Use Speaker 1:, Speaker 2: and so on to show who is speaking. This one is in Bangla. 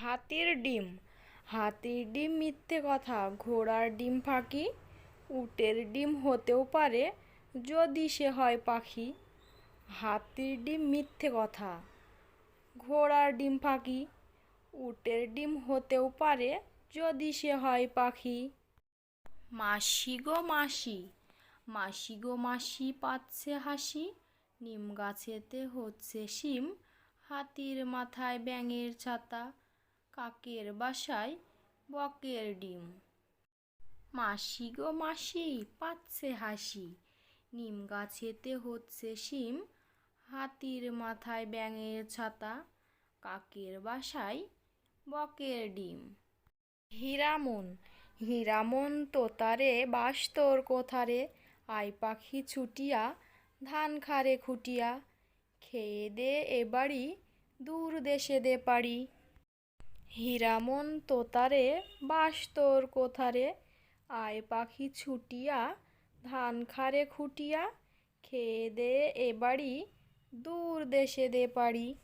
Speaker 1: হাতির ডিম। হাতির ডিম মিথ্যে কথা। ঘোড়ার ডিম ফাঁকি। উটের ডিম হতেও পারে যদি সে হয় পাখি। হাতির ডিম মিথ্যে কথা। ঘোড়ার ডিম ফাঁকি। উটের ডিম হতেও পারে যদি সে হয় পাখি। মাসি গো মাসি। মাসি গো মাসি পাচ্ছে হাসি। নিম গাছেতে হচ্ছে শিম। হাতির মাথায় ব্যাঙের ছাতা। কাকের বাসায় বকের ডিম। মাসি গো মাসি, পাচ্ছে হাসি। নিম গাছেতে হচ্ছে শিম, হাতির মাথায় ব্যাঙের ছাতা, কাকের বাসায় বকের ডিম। হীরামন হীরামন তোতারে বাস তোর কোথারে? আই পাখি ছুটিয়া, ধান খারে খুটিয়া। খেয়ে দে এবাড়ি দূর দেশে দে পাড়ি। হীরামন তোতারে বাস তোর কোথারে? আয় পাখি ছুটিয়া, ধান খারে খুটিয়া, খেয়ে দে এ বাড়ি, দূর দেশে দে পাড়ি।